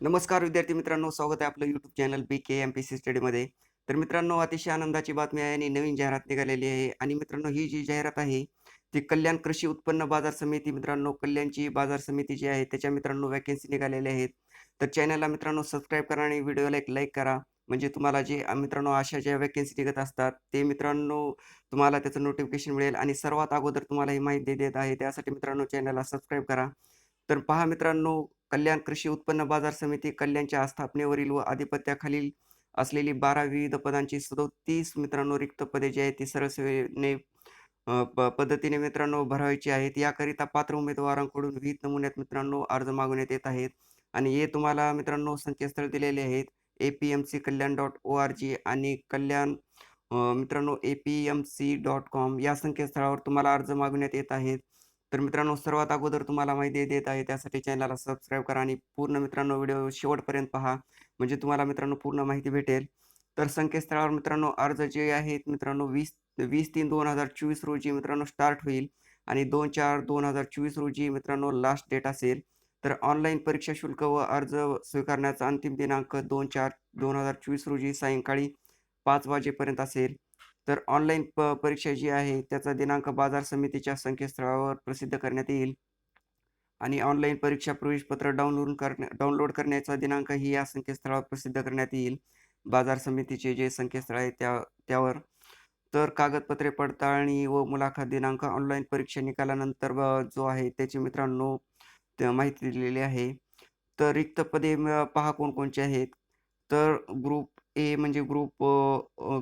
नमस्कार विद्यार्थी मित्रांनो स्वागत आहे आपलं YouTube channel B K M P C स्टडीमध्ये तर मित्रांनो अतिशय आनंदाची बातमी आहे आणि नवीन जाहिरात निघालेली आहे. आणि मित्रांनो ही जी जाहिरात आहे ती कल्याण कृषी उत्पन्न बाजार समिती मित्रांनो कल्याणची बाजार समिती जी आहे त्याच्या मित्रांनो वॅकेन्सी निघालेल्या आहेत. तर चॅनलला मित्रांनो सबस्क्राईब करा आणि व्हिडिओला एक लाईक करा. म्हणजे तुम्हाला जे मित्रांनो अशा ज्या वॅकेन्सी निघत असतात ते मित्रांनो तुम्हाला त्याचं नोटिफिकेशन मिळेल. आणि सर्वात अगोदर तुम्हाला ही माहिती देत आहे त्यासाठी मित्रांनो चॅनलला सबस्क्राईब करा. तर पहा मित्रांनो कल्याण कृषी उत्पन्न बाजार समिती कल्याणच्या आस्थापनेवरील व आधिपत्याखालील असलेली बारा विविध पदांची सदोतीस मित्रांनो रिक्त पदे जी आहेत ती सरळ सेवेने प पद्धतीने मित्रांनो भरावायची आहेत. याकरिता पात्र उमेदवारांकडून विविध नमुन्यात मित्रांनो अर्ज मागवण्यात येत आहेत. आणि हे तुम्हाला मित्रांनो संकेतस्थळ दिलेले आहेत. A P M C Kalyan dot O R G आणि कल्याण मित्रांनो A P M C dot com या संकेतस्थळावर तुम्हाला अर्ज मागवण्यात येत आहेत. तर मित्रांनो सर्वात अगोदर तुम्हाला माहिती देत आहे त्यासाठी चॅनलला सबस्क्राईब करा आणि पूर्ण मित्रांनो व्हिडिओ शेवटपर्यंत पहा म्हणजे तुम्हाला मित्रांनो पूर्ण माहिती भेटेल. तर संकेतस्थळावर मित्रांनो अर्ज जे आहेत मित्रांनो वीस वीस तीन दोन हजार चोवीस रोजी मित्रांनो स्टार्ट होईल आणि दोन चार दोन हजार चोवीस रोजी मित्रांनो लास्ट डेट असेल. तर ऑनलाईन परीक्षा शुल्क व अर्ज स्वीकारण्याचा अंतिम दिनांक दोन चार दोन हजार चोवीस रोजी सायंकाळी पाच वाजेपर्यंत असेल. तर ऑनलाईन प परीक्षा जी आहे त्याचा दिनांक बाजार समितीच्या संकेतस्थळावर प्रसिद्ध करण्यात येईल. आणि ऑनलाईन परीक्षा प्रवेशपत्र डाउनलोड करण्या डाउनलोड करण्याचा दिनांकही या संकेतस्थळावर प्रसिद्ध करण्यात येईल. बाजार समितीचे जे संकेतस्थळ आहे त्या त्यावर. तर कागदपत्रे पडताळणी व मुलाखत दिनांक ऑनलाईन परीक्षा निकालानंतर जो आहे त्याची मित्रांनो माहिती दिलेली आहे. तर रिक्त पदे पहा कोणकोणचे आहेत. तर ग्रुप ए म्हणजे ग्रुप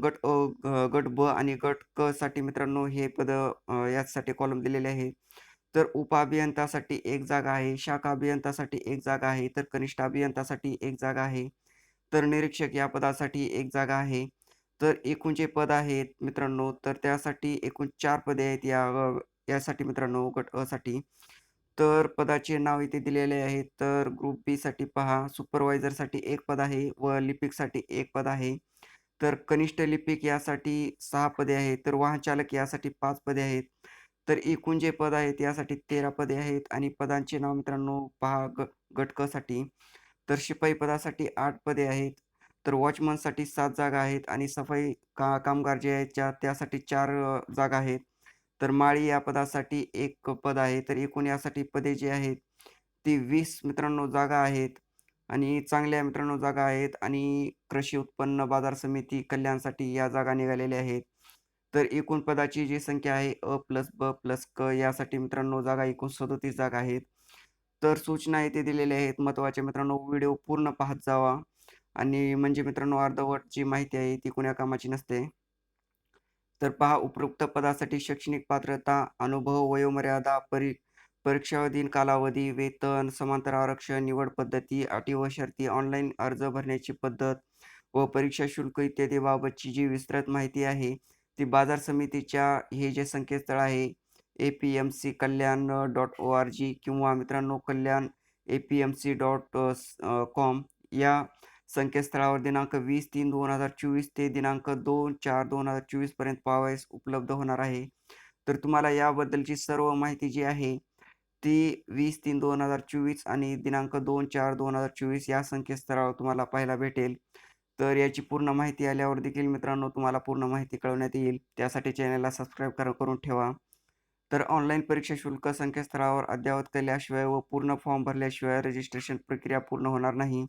गट अ ग- गट ब आणि गट क साठी मित्रांनो हे पद अ, यासाठी कॉलम दिलेले आहे. तर उपअभियंतासाठी एक जागा आहे शाखा अभियंतासाठी एक जागा आहे तर कनिष्ठ अभियंतासाठी एक जागा आहे तर निरीक्षक या पदासाठी एक जागा आहे. तर एकूण जे पद आहेत मित्रांनो तर त्यासाठी एकूण चार पदे आहेत या अ, यासाठी मित्रांनो गट अ साठी. तर पदाचे नाव इथे दिलेले आहे तर ग्रुप बी साठी पहा. सुपरवायझरसाठी एक पद आहे व लिपिकसाठी एक पद आहे. तर कनिष्ठ लिपिक यासाठी सहा पदे आहेत. तर वाहनचालक यासाठी पाच पदे आहेत. तर एकूण जे पद आहेत यासाठी तेरा पदे आहेत. आणि पदांचे नाव मित्रांनो पहा ग घटकसाठी तर शिपाई पदासाठी आठ पदे आहेत. तर वॉचमनसाठी सात जागा आहेत. आणि सफाई का कामगार जे आहेत त्या त्यासाठी चार जागा आहेत. तर माळी या पदासाठी एक पद आहे. तर एकूण यासाठी पदे जी आहेत ती वीस मित्रांनो जागा आहेत आणि चांगल्या मित्रांनो जागा आहेत आणि कृषी उत्पन्न बाजार समिती कल्याणसाठी या जागा निघालेल्या आहेत. तर एकूण पदाची जी संख्या आहे अ प्लस ब प्लस क यासाठी मित्रांनो जागा एकूण सदोतीस जागा आहेत. तर सूचना येथे दिलेल्या आहेत. महत्त्वाचे मित्रांनो व्हिडिओ पूर्ण पाहत जावा आणि म्हणजे मित्रांनो अर्धवट जी माहिती आहे ती कुण्या कामाची नसते. तर पहा उपरोक्त पदासाठी शैक्षणिक पात्रता अनुभव वयोमर्यादा परी परीक्षाधीन कालावधी वेतन समांतर आरक्षण निवड पद्धती अटी व शर्ती ऑनलाईन अर्ज भरण्याची पद्धत व परीक्षा शुल्क इत्यादी बाबतची जी विस्तृत माहिती आहे ती बाजार समितीच्या हे जे संकेतस्थळ आहे A P M C Kalyan dot O R G किंवा मित्रांनो Kalyan A P M C dot com या संकेतस्थळावर दिनांक वीस तीन दोन हजार चोवीस ते दिनांक दोन चार दोन हजार चोवीसपर्यंत पाहावयास उपलब्ध होणार आहे. तर तुम्हाला याबद्दलची सर्व माहिती जी आहे ती वीस तीन दोन हजार चोवीस आणि दिनांक दोन चार दोन हजार चोवीस या संकेतस्थळावर तुम्हाला पाहायला भेटेल. तर याची पूर्ण माहिती आल्यावर देखील मित्रांनो तुम्हाला पूर्ण माहिती कळवण्यात येईल. त्यासाठी चॅनलला सबस्क्राईब करून ठेवा. तर ऑनलाईन परीक्षा शुल्क संकेतस्थळावर अद्ययावत केल्याशिवाय व पूर्ण फॉर्म भरल्याशिवाय रजिस्ट्रेशन प्रक्रिया पूर्ण होणार नाही.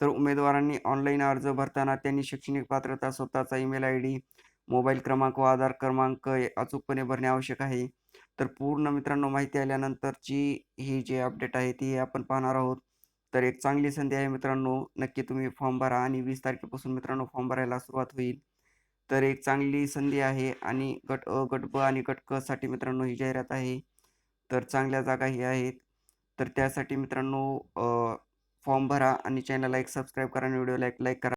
तर उमेदवारांनी ऑनलाईन अर्ज भरताना त्यांनी शैक्षणिक पात्रता स्वतःचा ईमेल आय डी मोबाईल क्रमांक व आधार क्रमांक अचूकपणे भरणे आवश्यक आहे. तर पूर्ण मित्रांनो माहिती आल्यानंतरची ही जी अपडेट आहे ती आपण पाहणार आहोत. तर एक चांगली संधी आहे मित्रांनो नक्की तुम्ही फॉर्म भरा आणि वीस तारखेपासून मित्रांनो फॉर्म भरायला सुरुवात होईल. तर एक चांगली संधी आहे आणि गट अ गट ब आणि गट क साठी मित्रांनो ही जाहिरात आहे. तर चांगल्या जागा ही आहेत. तर त्यासाठी मित्रांनो फॉर्म भरा आणि चॅनलला एक सबस्क्राईब करा आणि व्हिडिओला एक लाईक करा.